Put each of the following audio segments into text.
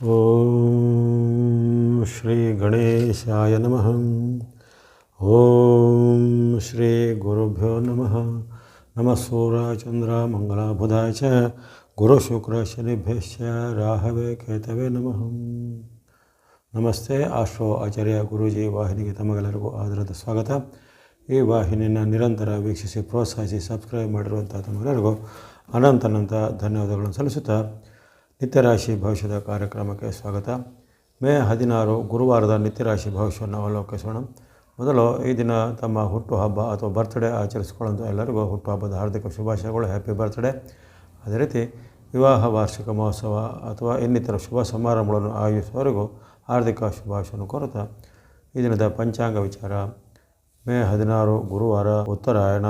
ಓಂ ಶ್ರೀ ಗಣೇಶಾಯ ನಮಃ ಓಂ ಶ್ರೀ ಗುರುಭ್ಯೋ ನಮಃ ನಮಃ ಸೂರ್ಯ ಚಂದ್ರ ಮಂಗಳ ಬುಧಾಯ ಚ ಗುರು ಶುಕ್ರ ಶನಿಭ್ಯಶ್ಚ ರಾಹವೇ ಕೇತವೇ ನಮಃ ನಮಸ್ತೆ ಆಶ್ರೋ ಆಚಾರ್ಯ ಗುರೂಜಿ ವಾಹಿನಿಗೆ ತಮಗೆಲ್ಲರಿಗೂ ಆಧಾರದ ಸ್ವಾಗತ ಈ ವಾಹಿನಿಯನ್ನು ನಿರಂತರ ವೀಕ್ಷಿಸಿ ಪ್ರೋತ್ಸಾಹಿಸಿ ಸಬ್ಸ್ಕ್ರೈಬ್ ಮಾಡಿರುವಂಥ ತಮಗೆಲ್ಲರಿಗೂ ಅನಂತನಂತ ಧನ್ಯವಾದಗಳನ್ನು ಸಲ್ಲಿಸುತ್ತಾ ನಿತ್ಯರಾಶಿ ಭವಿಷ್ಯದ ಕಾರ್ಯಕ್ರಮಕ್ಕೆ ಸ್ವಾಗತ. ಮೇ ಹದಿನಾರು ಗುರುವಾರದ ನಿತ್ಯರಾಶಿ ಭವಿಷ್ಯವನ್ನು ಅವಲೋಕಿಸೋಣ. ಮೊದಲು ಈ ದಿನ ತಮ್ಮ ಹುಟ್ಟುಹಬ್ಬ ಅಥವಾ ಬರ್ತ್ಡೇ ಆಚರಿಸಿಕೊಳ್ಳುವಂಥ ಎಲ್ಲರಿಗೂ ಹುಟ್ಟುಹಬ್ಬದ ಹಾರ್ದಿಕ ಶುಭಾಶಯಗಳು. ಹ್ಯಾಪಿ ಬರ್ತ್ಡೇ ಅದೇ ರೀತಿ ವಿವಾಹ, ವಾರ್ಷಿಕ ಮಹೋತ್ಸವ ಅಥವಾ ಇನ್ನಿತರ ಶುಭ ಸಮಾರಂಭಗಳನ್ನು ಆಯೋಜಿಸುವವರೆಗೂ ಹಾರ್ದಿಕ ಶುಭಾಶಯವನ್ನು ಕೋರುತ್ತಾ ಈ ದಿನದ ಪಂಚಾಂಗ ವಿಚಾರ. ಮೇ ಹದಿನಾರು ಗುರುವಾರ ಉತ್ತರಾಯಣ,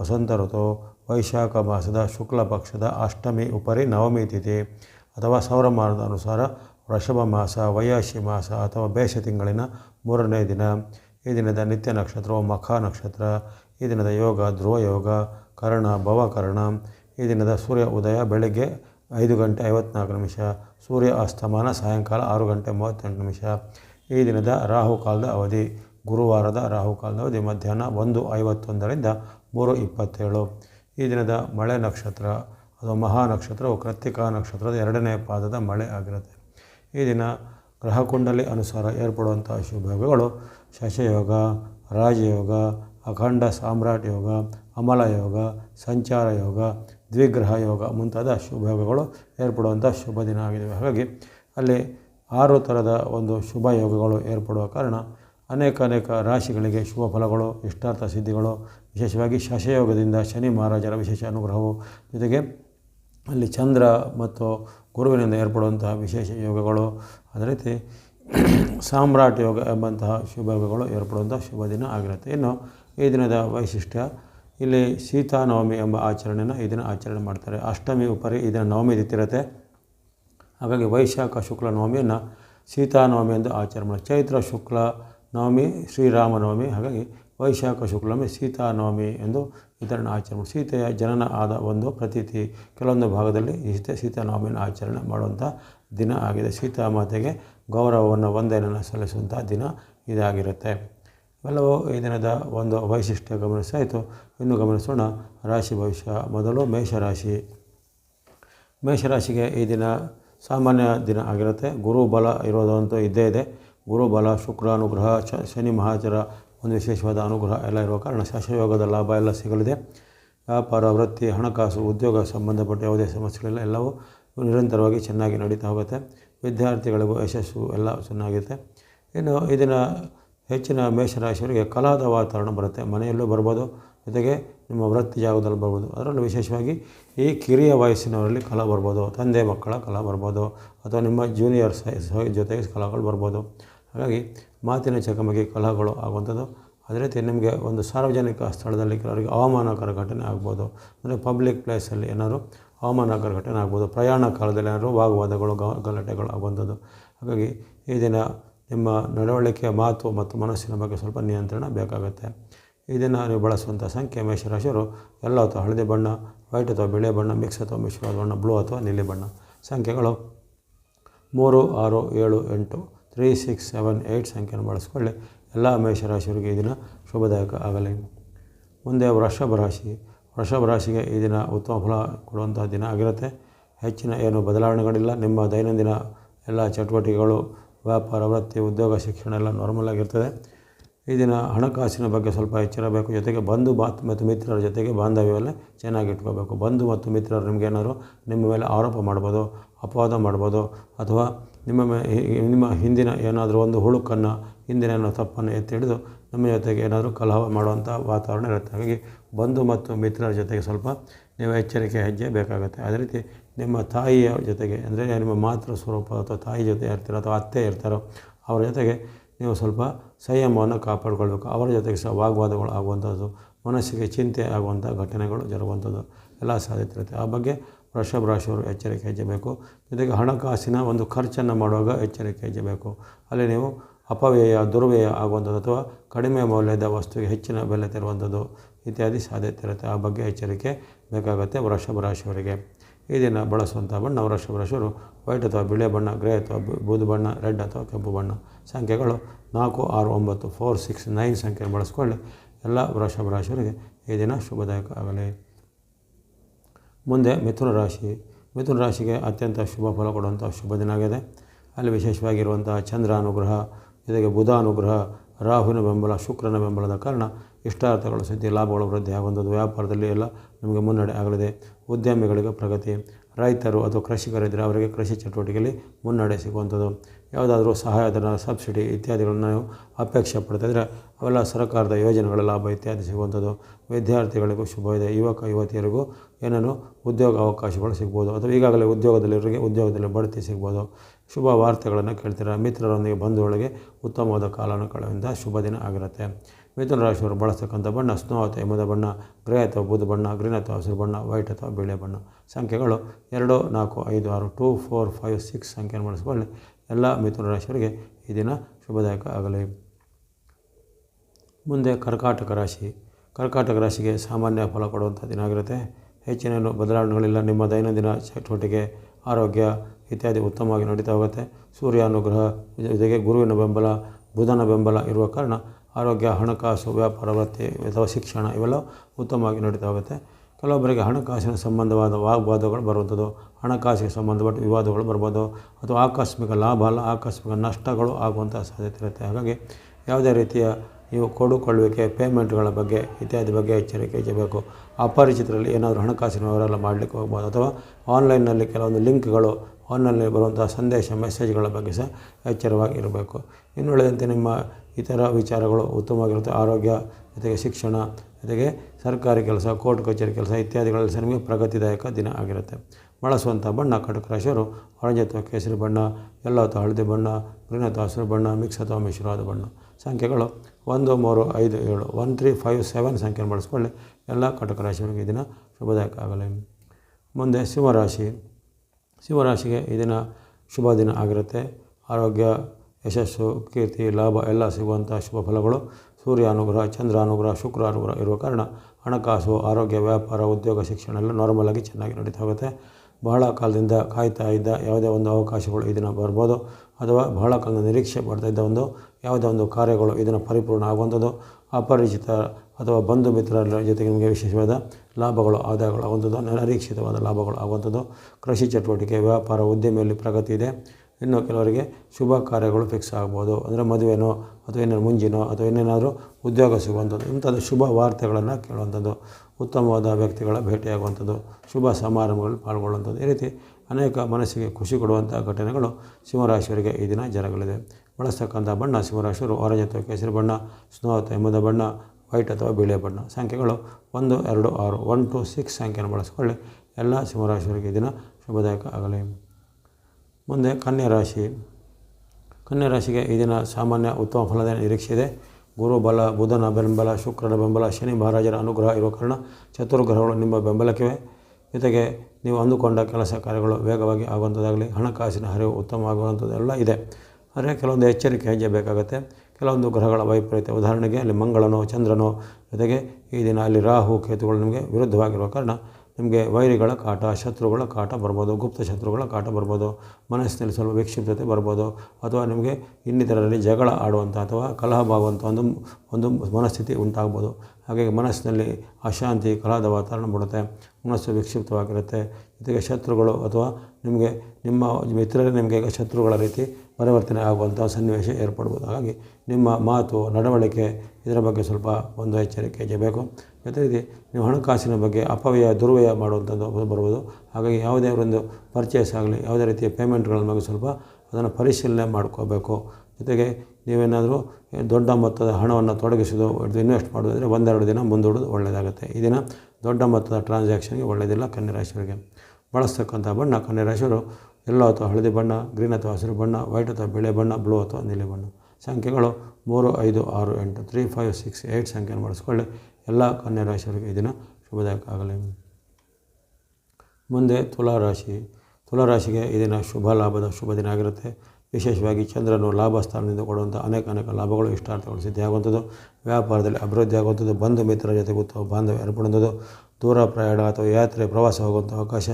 ವಸಂತ ಋತು, ವೈಶಾಖ ಮಾಸದ ಶುಕ್ಲ ಪಕ್ಷದ ಅಷ್ಟಮಿ, ಉಪರಿ ನವಮಿ ತಿಥಿ. ಅಥವಾ ಸೌರಮಾನದ ಅನುಸಾರ ವೃಷಭ ಮಾಸ, ವೈಯಾಶಿ ಮಾಸ ಅಥವಾ ಬೇಷ ತಿಂಗಳಿನ ಮೂರನೇ ದಿನ. ಈ ದಿನದ ನಿತ್ಯ ನಕ್ಷತ್ರವು ಮಖ ನಕ್ಷತ್ರ. ಈ ದಿನದ ಯೋಗ, ಧ್ರುವ ಯೋಗ, ಕರ್ಣ ಭವಕರ್ಣ ಈ ದಿನದ ಸೂರ್ಯ ಉದಯ ಬೆಳಗ್ಗೆ ಐದು ಗಂಟೆ ಐವತ್ನಾಲ್ಕು ನಿಮಿಷ. ಸೂರ್ಯ ಅಸ್ತಮಾನ ಸಾಯಂಕಾಲ ಆರು ಗಂಟೆ ಮೂವತ್ತೆಂಟು ನಿಮಿಷ. ಈ ದಿನದ ರಾಹುಕಾಲದ ಅವಧಿ, ಗುರುವಾರದ ರಾಹುಕಾಲದ ಅವಧಿ, ಮಧ್ಯಾಹ್ನ ಒಂದು ಐವತ್ತೊಂದರಿಂದ ಮೂರು ಇಪ್ಪತ್ತೇಳು. ಈ ದಿನದ ಮಳೆ ನಕ್ಷತ್ರ ಅಥವಾ ಮಹಾ ನಕ್ಷತ್ರವು ಕೃತ್ತಿಕಾ ನಕ್ಷತ್ರದ ಎರಡನೇ ಪಾದದ ಮಳೆ ಆಗಿರುತ್ತೆ. ಈ ದಿನ ಗ್ರಹಕುಂಡಲಿ ಅನುಸಾರ ಏರ್ಪಡುವಂಥ ಶುಭಯೋಗಗಳು ಶಶಯೋಗ, ರಾಜಯೋಗ, ಅಖಂಡ ಸಾಮ್ರಾಟ್ ಯೋಗ, ಅಮಲ ಯೋಗ, ಸಂಚಾರ ಯೋಗ, ದ್ವಿಗ್ರಹ ಯೋಗ ಮುಂತಾದ ಶುಭಯೋಗಗಳು ಏರ್ಪಡುವಂಥ ಶುಭ ದಿನ ಆಗಿದೆ ಹಾಗಾಗಿ ಅಲ್ಲಿ ಆರು ಥರದ ಒಂದು ಶುಭ ಯೋಗಗಳು ಏರ್ಪಡುವ ಕಾರಣ ಅನೇಕ ಅನೇಕ ರಾಶಿಗಳಿಗೆ ಶುಭ ಫಲಗಳು, ಇಷ್ಟಾರ್ಥ ಸಿದ್ಧಿಗಳು, ವಿಶೇಷವಾಗಿ ಶಶಯೋಗದಿಂದ ಶನಿ ಮಹಾರಾಜರ ವಿಶೇಷ ಅನುಗ್ರಹವು ಜೊತೆಗೆ ಅಲ್ಲಿ ಚಂದ್ರ ಮತ್ತು ಗುರುವಿನಿಂದ ಏರ್ಪಡುವಂತಹ ವಿಶೇಷ ಯೋಗಗಳು, ಅದೇ ರೀತಿ ಸಾಮ್ರಾಟ್ ಯೋಗ ಎಂಬಂತಹ ಶುಭ ಯೋಗಗಳು ಏರ್ಪಡುವಂಥ ಶುಭ ದಿನ ಆಗಿರುತ್ತೆ. ಇನ್ನು ಈ ದಿನದ ವೈಶಿಷ್ಟ್ಯ, ಇಲ್ಲಿ ಸೀತಾನವಮಿ ಎಂಬ ಆಚರಣೆಯನ್ನು ಈ ದಿನ ಆಚರಣೆ ಮಾಡ್ತಾರೆ. ಅಷ್ಟಮಿ ಉಪರಿ ಈ ದಿನ ನವಮಿ ದಿತ್ತಿರುತ್ತೆ ಹಾಗಾಗಿ ವೈಶಾಖ ಶುಕ್ಲ ನವಮಿಯನ್ನು ಸೀತಾನವಮಿ ಎಂದು ಆಚರಣೆ ಮಾಡಿ ಚೈತ್ರ ಶುಕ್ಲ ನವಮಿ ಶ್ರೀರಾಮನವಮಿ ಹಾಗಾಗಿ ವೈಶಾಖ ಶುಕ್ಲಮಿ ಸೀತಾನವಮಿ ಎಂದು ಇದನ್ನು ಆಚರಣೆ ಸೀತೆಯ ಜನನ ಆದ ಒಂದು ಪ್ರತೀತಿ ಕೆಲವೊಂದು ಭಾಗದಲ್ಲಿ ಸೀತೆ ಸೀತಾನವಮಿಯನ್ನು ಆಚರಣೆ ಮಾಡುವಂಥ ದಿನ ಆಗಿದೆ. ಸೀತಾ ಮಾತೆಗೆ ಗೌರವವನ್ನು ವಂದನೆಯನ್ನು ಸಲ್ಲಿಸುವಂಥ ದಿನ ಇದಾಗಿರುತ್ತೆ. ಇವೆಲ್ಲವೂ ಈ ದಿನದ ಒಂದು ವೈಶಿಷ್ಟ್ಯ ಗಮನಿಸಾಯಿತು ಇನ್ನು ಗಮನಿಸೋಣ ರಾಶಿ ಭವಿಷ್ಯ ಮೊದಲು ಮೇಷರಾಶಿ. ಮೇಷರಾಶಿಗೆ ಈ ದಿನ ಸಾಮಾನ್ಯ ದಿನ ಆಗಿರುತ್ತೆ. ಗುರು ಬಲ ಇರೋದಂತೂ ಇದ್ದೇ ಇದೆ. ಗುರುಬಲ ಶುಕ್ರ ಅನುಗ್ರಹ ಚ ಶನಿ ಮಹಾಚರ ಒಂದು ವಿಶೇಷವಾದ ಅನುಗ್ರಹ ಎಲ್ಲ ಇರುವ ಕಾರಣ ಶಾಸ್ತ್ರಯೋಗದ ಲಾಭ ಎಲ್ಲ ಸಿಗಲಿದೆ. ವ್ಯಾಪಾರ, ವೃತ್ತಿ, ಹಣಕಾಸು, ಉದ್ಯೋಗ ಸಂಬಂಧಪಟ್ಟ ಯಾವುದೇ ಸಮಸ್ಯೆಗಳಿಲ್ಲ ಎಲ್ಲವೂ ನಿರಂತರವಾಗಿ ಚೆನ್ನಾಗಿ ನಡೀತಾ ಹೋಗುತ್ತೆ. ವಿದ್ಯಾರ್ಥಿಗಳಿಗೂ ಯಶಸ್ಸು ಎಲ್ಲ ಚೆನ್ನಾಗಿರುತ್ತೆ ಇನ್ನು ಇದನ್ನು ಹೆಚ್ಚಿನ ಮೇಷರಾಶಿಯವರಿಗೆ ಕಲಾದ ವಾತಾವರಣ ಬರುತ್ತೆ. ಮನೆಯಲ್ಲೂ ಬರ್ಬೋದು, ಜೊತೆಗೆ ನಿಮ್ಮ ವೃತ್ತಿ ಜಾಗದಲ್ಲಿ ಬರ್ಬೋದು. ಅದರಲ್ಲೂ ವಿಶೇಷವಾಗಿ ಈ ಕಿರಿಯ ವಯಸ್ಸಿನವರಲ್ಲಿ ಕಲಾ ಬರ್ಬೋದು, ತಂದೆ ಮಕ್ಕಳ ಕಲಾ ಬರ್ಬೋದು, ಅಥವಾ ನಿಮ್ಮ ಜೂನಿಯರ್ ಜೊತೆಗೆ ಕಲಾಗಳು ಬರ್ಬೋದು. ಹಾಗಾಗಿ ಮಾತಿನ ಚಕಮಕಿ ಕಲಹಗಳು ಆಗುವಂಥದ್ದು. ಅದೇ ರೀತಿ ನಿಮಗೆ ಒಂದು ಸಾರ್ವಜನಿಕ ಸ್ಥಳದಲ್ಲಿ ಕೆಲವರಿಗೆ ಅವಮಾನಕರ ಘಟನೆ ಆಗ್ಬೋದು. ಅಂದರೆ ಪಬ್ಲಿಕ್ ಪ್ಲೇಸಲ್ಲಿ ಏನಾದ್ರು ಅವಮಾನಕರ ಘಟನೆ ಆಗ್ಬೋದು. ಪ್ರಯಾಣ ಕಾಲದಲ್ಲಿ ಏನಾದ್ರು ವಾಗ್ವಾದಗಳು ಗಲಾಟೆಗಳು ಆಗುವಂಥದ್ದು. ಹಾಗಾಗಿ ಈ ದಿನ ನಿಮ್ಮ ನಡವಳಿಕೆಯ ಮಾತು ಮತ್ತು ಮನಸ್ಸಿನ ಬಗ್ಗೆ ಸ್ವಲ್ಪ ನಿಯಂತ್ರಣ ಬೇಕಾಗುತ್ತೆ. ಇದನ್ನು ನೀವು ಬಳಸುವಂಥ ಸಂಖ್ಯೆ ಮೇಷರಾಶಿಯವರು ಎಲ್ಲ ಅಥವಾ ಹಳದಿ ಬಣ್ಣ ವೈಟ್ ಅಥವಾ ಬಿಳಿ ಬಣ್ಣ ಮಿಕ್ಸ್ ಅಥವಾ ಮಿಶ್ರವಾದ ಬಣ್ಣ ಬ್ಲೂ ಅಥವಾ ನೀಲಿ ಬಣ್ಣ. ಸಂಖ್ಯೆಗಳು ಮೂರು, ಆರು, ಏಳು, ಎಂಟು. ತ್ರೀ ಸಿಕ್ಸ್ ಸೆವೆನ್ ಏಯ್ಟ್ ಸಂಖ್ಯೆಯನ್ನು ಬಳಸ್ಕೊಳ್ಳಿ. ಎಲ್ಲ ಮೇಷರಾಶಿಯವರಿಗೆ ಈ ದಿನ ಶುಭದಾಯಕ ಆಗಲಿ. ಮುಂದೆ ವೃಷಭ ರಾಶಿ. ವೃಷಭ ರಾಶಿಗೆ ಈ ದಿನ ಉತ್ತಮ ಫಲ ಕೊಡುವಂಥ ದಿನ ಆಗಿರುತ್ತೆ. ಹೆಚ್ಚಿನ ಏನು ಬದಲಾವಣೆಗಳಿಲ್ಲ. ನಿಮ್ಮ ದೈನಂದಿನ ಎಲ್ಲ ಚಟುವಟಿಕೆಗಳು, ವ್ಯಾಪಾರ, ವೃತ್ತಿ, ಉದ್ಯೋಗ, ಶಿಕ್ಷಣ ಎಲ್ಲ ನಾರ್ಮಲ್ ಆಗಿರ್ತದೆ. ಈ ದಿನ ಹಣಕಾಸಿನ ಬಗ್ಗೆ ಸ್ವಲ್ಪ ಎಚ್ಚರಬೇಕು. ಜೊತೆಗೆ ಬಂಧು ಬಾತ್ ಮತ್ತು ಮಿತ್ರರ ಜೊತೆಗೆ ಬಾಂಧವ್ಯವೆಲ್ಲ ಚೆನ್ನಾಗಿ ಇಟ್ಕೋಬೇಕು. ಬಂಧು ಮತ್ತು ಮಿತ್ರರು ನಿಮಗೇನಾದ್ರು ನಿಮ್ಮ ಮೇಲೆ ಆರೋಪ ಮಾಡ್ಬೋದು, ಅಪವಾದ ಮಾಡ್ಬೋದು ಅಥವಾ ನಿಮ್ಮ ನಿಮ್ಮ ಹಿಂದಿನ ಏನಾದರೂ ಒಂದು ಹುಳುಕನ್ನು, ಹಿಂದಿನ ಏನೋ ತಪ್ಪನ್ನು ಎತ್ತಿ ಹಿಡಿದು ನಮ್ಮ ಜೊತೆಗೆ ಏನಾದರೂ ಕಲಹ ಮಾಡುವಂಥ ವಾತಾವರಣ ಇರುತ್ತೆ. ಹಾಗಾಗಿ ಬಂಧು ಮತ್ತು ಮಿತ್ರರ ಜೊತೆಗೆ ಸ್ವಲ್ಪ ನೀವು ಎಚ್ಚರಿಕೆ ಹೆಜ್ಜೆ ಬೇಕಾಗುತ್ತೆ. ಅದೇ ರೀತಿ ನಿಮ್ಮ ತಾಯಿಯ ಜೊತೆಗೆ ಅಂದರೆ ನಿಮ್ಮ ಮಾತೃ ಸ್ವರೂಪ ಅಥವಾ ತಾಯಿ ಜೊತೆ ಇರ್ತೀರೋ ಅಥವಾ ಅತ್ತೆ ಇರ್ತಾರೋ, ಅವರ ಜೊತೆಗೆ ನೀವು ಸ್ವಲ್ಪ ಸಂಯಮವನ್ನು ಕಾಪಾಡಿಕೊಳ್ಬೇಕು. ಅವರ ಜೊತೆಗೆ ಸಹ ವಾಗ್ವಾದಗಳು ಆಗುವಂಥದ್ದು, ಮನಸ್ಸಿಗೆ ಚಿಂತೆ ಆಗುವಂಥ ಘಟನೆಗಳು ಜರುಗುವಂಥದ್ದು ಎಲ್ಲ ಸಾಧ್ಯತೆ ಇರುತ್ತೆ. ಆ ಬಗ್ಗೆ ವೃಷಭ ರಾಶಿಯವರು ಎಚ್ಚರಿಕೆ ಹೆಜ್ಜಬೇಕು ಜೊತೆಗೆ ಹಣಕಾಸಿನ ಒಂದು ಖರ್ಚನ್ನು ಮಾಡುವಾಗ ಎಚ್ಚರಿಕೆ ಹೆಜ್ಜಬೇಕು ಅಲ್ಲಿ ನೀವು ಅಪವ್ಯಯ, ದುರ್ವ್ಯಯ ಆಗುವಂಥದ್ದು ಅಥವಾ ಕಡಿಮೆ ಮೌಲ್ಯದ ವಸ್ತುವಿಗೆ ಹೆಚ್ಚಿನ ಬೆಲೆ ತರುವಂಥದ್ದು ಇತ್ಯಾದಿ ಸಾಧ್ಯತೆ ಇರುತ್ತೆ. ಆ ಬಗ್ಗೆ ಎಚ್ಚರಿಕೆ ಬೇಕಾಗುತ್ತೆ ವೃಷಭ ರಾಶಿಯವರಿಗೆ ಈ ದಿನ ಬಳಸುವಂಥ ಬಣ್ಣ ವೃಷಭ ರಾಶಿಯವರು ವೈಟ್ ಅಥವಾ ಬಿಳಿ ಬಣ್ಣ, ಗ್ರೇ ಅಥವಾ ಬೂದು ಬಣ್ಣ, ರೆಡ್ ಅಥವಾ ಕೆಂಪು ಬಣ್ಣ ಸಂಖ್ಯೆಗಳು ನಾಲ್ಕು, ಆರು, ಒಂಬತ್ತು, ಫೋರ್, ಸಿಕ್ಸ್, ನೈನ್ ಸಂಖ್ಯೆ ಬಳಸ್ಕೊಳ್ಳಿ. ಎಲ್ಲ ವೃಷಭ ರಾಶಿಯವರಿಗೆ ಈ ದಿನ ಶುಭದಾಯಕ ಆಗಲಿ ಮುಂದೆ ಮಿಥುನ ರಾಶಿ. ಮಿಥುನ ರಾಶಿಗೆ ಅತ್ಯಂತ ಶುಭ ಫಲ ಕೊಡುವಂಥ ಶುಭ ದಿನ ಆಗಿದೆ. ಅಲ್ಲಿ ವಿಶೇಷವಾಗಿರುವಂಥ ಚಂದ್ರ ಅನುಗ್ರಹ ಜೊತೆಗೆ ಬುಧ ಅನುಗ್ರಹ ರಾಹುವಿನ ಬೆಂಬಲ, ಶುಕ್ರನ ಬೆಂಬಲದ ಕಾರಣ ಇಷ್ಟಾರ್ಥಗಳು ಸಿದ್ಧಿ ಲಾಭಗಳು ವೃದ್ಧಿ ಆಗುವಂಥದ್ದು ವ್ಯಾಪಾರದಲ್ಲಿ ಎಲ್ಲ ನಿಮಗೆ ಮುನ್ನಡೆ ಆಗಲಿದೆ. ಉದ್ಯಮಿಗಳಿಗೆ ಪ್ರಗತಿ, ರೈತರು ಅಥವಾ ಕೃಷಿಕರಿದ್ದರೆ ಅವರಿಗೆ ಕೃಷಿ ಚಟುವಟಿಕೆಯಲ್ಲಿ ಮುನ್ನಡೆ ಸಿಗುವಂಥದ್ದು. ಯಾವುದಾದ್ರೂ ಸಹಾಯಧನ ಸಬ್ಸಿಡಿ ಇತ್ಯಾದಿಗಳನ್ನು ನಾವು ಅಪೇಕ್ಷೆ ಪಡ್ತಾಯಿದ್ರೆ ಅವೆಲ್ಲ ಸರ್ಕಾರದ ಯೋಜನೆಗಳ ಲಾಭ ಇತ್ಯಾದಿ ಸಿಗುವಂಥದ್ದು. ವಿದ್ಯಾರ್ಥಿಗಳಿಗೂ ಶುಭವಿದೆ ಯುವಕ, ಯುವತಿಯರಿಗೂ ಏನೇನು ಉದ್ಯೋಗ ಅವಕಾಶಗಳು ಸಿಗ್ಬೋದು. ಅಥವಾ ಈಗಾಗಲೇ ಉದ್ಯೋಗದಲ್ಲಿರೋರಿಗೆ ಉದ್ಯೋಗದಲ್ಲಿ ಬಡ್ತಿ ಸಿಗ್ಬೋದು. ಶುಭ ವಾರ್ತೆಗಳನ್ನು ಕೇಳ್ತೀರ? ಮಿತ್ರರೊಂದಿಗೆ ಬಂಧುಗಳಿಗೆ ಉತ್ತಮವಾದ ಕಾಲನ ಕಳೆಯಿಂದ ಶುಭ ದಿನ ಆಗಿರುತ್ತೆ. ಮಿಥುನ ರಾಶಿಯವರು ಬಳಸ್ತಕ್ಕಂಥ ಬಣ್ಣ ಸ್ನೋ ಅಥವಾ ಎಮ್ಮದ ಬಣ್ಣ ಗ್ರೇ ಅಥವಾ ಬುಧ ಬಣ್ಣ, ಗ್ರೀನ್ ಅಥವಾ ಹಸಿರು ಬಣ್ಣ, ವೈಟ್ ಅಥವಾ ಬಿಳಿ ಬಣ್ಣ. ಸಂಖ್ಯೆಗಳು ಎರಡು, ನಾಲ್ಕು, ಐದು, ಆರು, ಟೂ, ಫೋರ್, ಫೈವ್, ಸಿಕ್ಸ್ ಸಂಖ್ಯೆಯನ್ನು ಬಳಸಿಕೊಳ್ಳಿ. ಎಲ್ಲ ಮಿಥುನ ರಾಶಿಯವರಿಗೆ ಈ ದಿನ ಶುಭದಾಯಕ ಆಗಲಿ. ಮುಂದೆ ಕರ್ಕಾಟಕ ರಾಶಿ. ಕರ್ಕಾಟಕ ರಾಶಿಗೆ ಸಾಮಾನ್ಯ ಫಲ ಕೊಡುವಂಥ ದಿನ ಆಗಿರುತ್ತೆ. ಹೆಚ್ಚಿನ ಬದಲಾವಣೆಗಳಿಲ್ಲ. ನಿಮ್ಮ ದೈನಂದಿನ ಚಟುವಟಿಕೆ, ಆರೋಗ್ಯ ಇತ್ಯಾದಿ ಉತ್ತಮವಾಗಿ ನಡೀತಾ ಹೋಗುತ್ತೆ. ಸೂರ್ಯ ಅನುಗ್ರಹ, ಜೊತೆಗೆ ಗುರುವಿನ ಬೆಂಬಲ, ಬುಧನ ಬೆಂಬಲ ಇರುವ ಕಾರಣ ಆರೋಗ್ಯ, ಹಣಕಾಸು, ವ್ಯಾಪಾರ, ವೃತ್ತಿ, ಅಥವಾ ಶಿಕ್ಷಣ ಇವೆಲ್ಲ ಉತ್ತಮವಾಗಿ ನಡೀತಾ ಹೋಗುತ್ತೆ. ಕೆಲವೊಬ್ಬರಿಗೆ ಹಣಕಾಸಿನ ಸಂಬಂಧವಾದ ವಾಗ್ವಾದಗಳು ಬರುವಂಥದ್ದು, ಹಣಕಾಸಿಗೆ ಸಂಬಂಧಪಟ್ಟ ವಿವಾದಗಳು ಬರ್ಬೋದು ಅಥವಾ ಆಕಸ್ಮಿಕ ಲಾಭ ಅಲ್ಲ, ಆಕಸ್ಮಿಕ ನಷ್ಟಗಳು ಆಗುವಂಥ ಸಾಧ್ಯತೆ ಇರುತ್ತೆ. ಹಾಗಾಗಿ ಯಾವುದೇ ರೀತಿಯ ನೀವು ಕೊಡುಕೊಳ್ಳುವಿಕೆ ಪೇಮೆಂಟ್ಗಳ ಬಗ್ಗೆ ಇತ್ಯಾದಿ ಬಗ್ಗೆ ಎಚ್ಚರಿಕೆ ಇರಬೇಕು ಅಪರಿಚಿತರಲ್ಲಿ ಏನಾದರೂ ಹಣಕಾಸಿನ ವ್ಯವಹಾರ ಮಾಡಲಿಕ್ಕೆ ಹೋಗ್ಬೋದು ಅಥವಾ ಆನ್ಲೈನ್ನಲ್ಲಿ ಕೆಲವೊಂದು ಲಿಂಕ್ಗಳು ಆನ್ಲೈನಲ್ಲಿ ಬರುವಂಥ ಸಂದೇಶ ಮೆಸೇಜ್ಗಳ ಬಗ್ಗೆ ಸಹ ಎಚ್ಚರವಾಗಿ ಇರಬೇಕು. ಇನ್ನುಳಿದಂತೆ ನಿಮ್ಮ ಇತರ ವಿಚಾರಗಳು ಉತ್ತಮವಾಗಿರುತ್ತೆ. ಆರೋಗ್ಯ ಜೊತೆಗೆ ಶಿಕ್ಷಣ ಜೊತೆಗೆ ಸರ್ಕಾರಿ ಕೆಲಸ, ಕೋರ್ಟ್ ಕಚೇರಿ ಕೆಲಸ ಇತ್ಯಾದಿಗಳಲ್ಲಿ ಸಹ ನಿಮಗೆ ಪ್ರಗತಿದಾಯಕ ದಿನ ಆಗಿರುತ್ತೆ. ಬಳಸುವಂಥ ಬಣ್ಣ, ಕಟಕ ರಾಶಿಯವರು ಆರೆಂಜ್ ಅಥವಾ ಕೇಸರಿ ಬಣ್ಣ ಎಲ್ಲೋ ಅಥವಾ ಹಳದಿ ಬಣ್ಣ ಗ್ರೀನ್ ಅಥವಾ ಹಸಿರು ಬಣ್ಣ ಮಿಕ್ಸ್ ಅಥವಾ ಮಿಶ್ರವಾದ ಬಣ್ಣ. ಸಂಖ್ಯೆಗಳು ಒಂದು, ಮೂರು, ಐದು, ಏಳು ಒನ್ ತ್ರೀ, ಫೈವ್, ಸೆವೆನ್ ಸಂಖ್ಯೆಯನ್ನು ಬಳಸ್ಕೊಳ್ಳಿ. ಎಲ್ಲ ಕಟಕ ರಾಶಿಯವರಿಗೆ ಈ ಶುಭದಾಯಕ ಆಗಲಿ. ಮುಂದೆ ಸಿಂಹರಾಶಿ. ಸಿಂಹರಾಶಿಗೆ ಈ ದಿನ ಶುಭ ದಿನ ಆಗಿರುತ್ತೆ. ಆರೋಗ್ಯ, ಯಶಸ್ಸು, ಕೀರ್ತಿ, ಲಾಭ ಎಲ್ಲ ಸಿಗುವಂಥ ಶುಭ ಫಲಗಳು. ಸೂರ್ಯ ಅನುಗ್ರಹ ಚಂದ್ರ ಅನುಗ್ರಹ ಶುಕ್ರ ಅನುಗ್ರಹ ಇರುವ ಕಾರಣ ಹಣಕಾಸು, ಆರೋಗ್ಯ, ವ್ಯಾಪಾರ, ಉದ್ಯೋಗ, ಶಿಕ್ಷಣ ಎಲ್ಲ ನಾರ್ಮಲಾಗಿ ಚೆನ್ನಾಗಿ ನಡೀತಾ ಹೋಗುತ್ತೆ ಬಹಳ ಕಾಲದಿಂದ ಕಾಯ್ತಾ ಇದ್ದ ಯಾವುದೇ ಒಂದು ಅವಕಾಶಗಳು ಇದನ್ನು ದಿನ ಬರ್ಬೋದು. ಅಥವಾ ಬಹಳ ಕಾಲದ ನಿರೀಕ್ಷೆ ಮಾಡ್ತಾ ಇದ್ದ ಒಂದು ಯಾವುದೇ ಒಂದು ಕಾರ್ಯಗಳು ಇದನ್ನು ಪರಿಪೂರ್ಣ ಆಗುವಂಥದ್ದು. ಅಪರಿಚಿತ ಅಥವಾ ಬಂಧು ಮಿತ್ರರ ಜೊತೆಗೆ ನಿಮಗೆ ವಿಶೇಷವಾದ ಲಾಭಗಳು, ಆದಾಯಗಳು ಆಗುವಂಥದ್ದು. ನಿರೀಕ್ಷಿತವಾದ ಲಾಭಗಳು ಆಗುವಂಥದ್ದು. ಕೃಷಿ ಚಟುವಟಿಕೆ, ವ್ಯಾಪಾರ, ಉದ್ಯಮಿಯಲ್ಲಿ ಪ್ರಗತಿ ಇದೆ. ಇನ್ನು ಕೆಲವರಿಗೆ ಶುಭ ಕಾರ್ಯಗಳು ಫಿಕ್ಸ್ ಆಗ್ಬೋದು. ಅಂದರೆ ಮದುವೆನೋ ಅಥವಾ ಏನೇನು ಮುಂಜಿನೋ ಅಥವಾ ಇನ್ನೇನಾದರೂ ಉದ್ಯೋಗ ಸಿಗುವಂಥದ್ದು, ಇಂಥದ್ದು ಶುಭ ವಾರ್ತೆಗಳನ್ನು ಕೇಳುವಂಥದ್ದು, ಉತ್ತಮವಾದ ವ್ಯಕ್ತಿಗಳ ಭೇಟಿಯಾಗುವಂಥದ್ದು, ಶುಭ ಸಮಾರಂಭಗಳಲ್ಲಿ ಪಾಲ್ಗೊಳ್ಳುವಂಥದ್ದು, ಈ ರೀತಿ ಅನೇಕ ಮನಸ್ಸಿಗೆ ಖುಷಿ ಕೊಡುವಂಥ ಘಟನೆಗಳು ಸಿಂಹರಾಶಿಯವರಿಗೆ ಈ ದಿನ ಜರಗಲಿದೆ. ಬಳಸ್ತಕ್ಕಂಥ ಬಣ್ಣ ಸಿಂಹರಾಶಿಯವರು ಆರೆಂಜ್ ಅಥವಾ ಕೇಸರಿ ಬಣ್ಣ, ಸ್ನೋ ಅಥವಾ ಎಂಬುದ ಬಣ್ಣ, ವೈಟ್ ಅಥವಾ ಬಿಳಿಯ ಬಣ್ಣ. ಸಂಖ್ಯೆಗಳು ಒಂದು, ಎರಡು, ಆರು ಒನ್ ಟು, ಸಿಕ್ಸ್ ಸಂಖ್ಯೆಯನ್ನು ಬಳಸಿಕೊಳ್ಳಿ. ಎಲ್ಲ ಸಿಂಹರಾಶಿಯವರಿಗೆ ಈ ದಿನ ಶುಭದಾಯಕ ಆಗಲಿ. ಮುಂದೆ ಕನ್ಯಾ ರಾಶಿ. ಕನ್ಯಾ ರಾಶಿಗೆ ಈ ದಿನ ಸಾಮಾನ್ಯ ಉತ್ತಮ ಫಲದ ನಿರೀಕ್ಷೆ ಇದೆ. ಗುರು ಬಲ, ಬುಧನ ಬೆಂಬಲ, ಶುಕ್ರನ ಬೆಂಬಲ, ಶನಿ ಮಹಾರಾಜರ ಅನುಗ್ರಹ ಇರುವ ಕಾರಣ ಚತುರ್ಗ್ರಹಗಳು ನಿಮ್ಮ ಬೆಂಬಲಕ್ಕಿವೆ. ಜೊತೆಗೆ ನೀವು ಅಂದುಕೊಂಡ ಕೆಲಸ ಕಾರ್ಯಗಳು ವೇಗವಾಗಿ ಆಗುವಂಥದ್ದಾಗಲಿ, ಹಣಕಾಸಿನ ಹರಿವು ಉತ್ತಮ ಆಗುವಂಥದ್ದೆಲ್ಲ ಇದೆ. ಆದರೆ ಕೆಲವೊಂದು ಎಚ್ಚರಿಕೆ ಹೆಜ್ಜೆ ಬೇಕಾಗುತ್ತೆ. ಕೆಲವೊಂದು ಗ್ರಹಗಳ ವೈಪರೀತ್ಯ, ಉದಾಹರಣೆಗೆ ಅಲ್ಲಿ ಮಂಗಳನೋ, ಚಂದ್ರನೋ, ಜೊತೆಗೆ ಈ ದಿನ ಅಲ್ಲಿ ರಾಹು ಕೇತುಗಳು ನಿಮಗೆ ವಿರುದ್ಧವಾಗಿರುವ ಕಾರಣ ನಿಮಗೆ ವೈರಿಗಳ ಕಾಟ, ಶತ್ರುಗಳ ಕಾಟ ಬರ್ಬೋದು, ಗುಪ್ತ ಶತ್ರುಗಳ ಕಾಟ ಬರ್ಬೋದು, ಮನಸ್ಸಿನಲ್ಲಿ ಸ್ವಲ್ಪ ವಿಕ್ಷಿಪ್ತತೆ ಬರ್ಬೋದು, ಅಥವಾ ನಿಮಗೆ ಇನ್ನಿತರರಲ್ಲಿ ಜಗಳ ಆಡುವಂಥ ಅಥವಾ ಕಲಹವಾಗುವಂಥ ಒಂದು ಒಂದು ಮನಸ್ಥಿತಿ ಉಂಟಾಗ್ಬೋದು. ಹಾಗಾಗಿ ಮನಸ್ಸಿನಲ್ಲಿ ಅಶಾಂತಿ, ಕಲಹದ ವಾತಾವರಣ ಮೂಡುತ್ತೆ, ಮನಸ್ಸು ವಿಕ್ಷಿಪ್ತವಾಗಿರುತ್ತೆ. ಜೊತೆಗೆ ಶತ್ರುಗಳು ಅಥವಾ ನಿಮಗೆ, ನಿಮ್ಮ ಮಿತ್ರರೇ ನಿಮಗೆ ಶತ್ರುಗಳ ರೀತಿ ಪರಿವರ್ತನೆ ಆಗುವಂಥ ಸನ್ನಿವೇಶ ಏರ್ಪಡ್ಬೋದು. ಹಾಗಾಗಿ ನಿಮ್ಮ ಮಾತು, ನಡವಳಿಕೆ ಇದರ ಬಗ್ಗೆ ಸ್ವಲ್ಪ ಒಂದು ಎಚ್ಚರಿಕೆ ಜಬೇಕು ಜೊತೆಗೆ ನೀವು ಹಣಕಾಸಿನ ಬಗ್ಗೆ ಅಪವ್ಯಯ, ದುರ್ವ್ಯಯ ಮಾಡುವಂಥದ್ದು ಬರ್ಬೋದು. ಹಾಗಾಗಿ ಯಾವುದೇ ಒಂದು ಪರ್ಚೇಸ್ ಆಗಲಿ, ಯಾವುದೇ ರೀತಿಯ ಪೇಮೆಂಟ್ಗಳ ಬಗ್ಗೆ ಸ್ವಲ್ಪ ಅದನ್ನು ಪರಿಶೀಲನೆ ಮಾಡ್ಕೋಬೇಕು. ಜೊತೆಗೆ ನೀವೇನಾದರೂ ದೊಡ್ಡ ಮೊತ್ತದ ಹಣವನ್ನು ತೊಡಗಿಸೋದು ಇನ್ವೆಸ್ಟ್ ಮಾಡೋದಾದರೆ ಒಂದೆರಡು ದಿನ ಮುಂದೂಡೋದು ಒಳ್ಳೆಯದಾಗುತ್ತೆ. ಈ ದಿನ ದೊಡ್ಡ ಮೊತ್ತದ ಟ್ರಾನ್ಸಾಕ್ಷನ್ಗೆ ಒಳ್ಳೆಯದಿಲ್ಲ ಕನ್ಯಾ ರಾಶಿಯವರಿಗೆ. ಬಳಸ್ತಕ್ಕಂಥ ಬಣ್ಣ, ಕನ್ಯಾ ರಾಶಿಯವರು ಎಲ್ಲೋ ಅಥವಾ ಹಳದಿ ಬಣ್ಣ ಗ್ರೀನ್ ಅಥವಾ ಹಸಿರು ಬಣ್ಣ ವೈಟ್ ಅಥವಾ ಬಿಳಿ ಬಣ್ಣ ಬ್ಲೂ ಅಥವಾ ನೀಲಿ ಬಣ್ಣ. ಸಂಖ್ಯೆಗಳು ಮೂರು, ಐದು, ಆರು, ಎಂಟು, ತ್ರೀ, ಫೈವ್, ಸಿಕ್ಸ್ ಏಯ್ಟ್ ಸಂಖ್ಯೆಯನ್ನು ಬಳಸಿಕೊಳ್ಳಿ. ಎಲ್ಲ ಕನ್ಯಾ ರಾಶಿಯವರಿಗೆ ಈ ದಿನ ಶುಭದಾಯಕ ಆಗಲಿ. ಮುಂದೆ ತುಲಾ ರಾಶಿ. ತುಲಾ ರಾಶಿಗೆ ಈ ದಿನ ಶುಭ ಲಾಭದ ಶುಭ ದಿನ ಆಗಿರುತ್ತೆ. ವಿಶೇಷವಾಗಿ ಚಂದ್ರನು ಲಾಭ ಸ್ಥಾನದಿಂದ ಕೊಡುವಂಥ ಅನೇಕ ಅನೇಕ ಲಾಭಗಳು, ಇಷ್ಟಾರ್ಥಗಳು ಸಿದ್ಧಿಯಾಗುವಂಥದ್ದು. ವ್ಯಾಪಾರದಲ್ಲಿ ಅಭಿವೃದ್ಧಿ ಆಗುವಂಥದ್ದು. ಬಂಧು ಮಿತ್ರರ ಜೊತೆ ಬಾಂಧವ್ಯ ಏರ್ಪಡುವಂಥದ್ದು. ದೂರ ಪ್ರಯಾಣ ಅಥವಾ ಯಾತ್ರೆ, ಪ್ರವಾಸ ಹೋಗುವಂಥ ಅವಕಾಶ.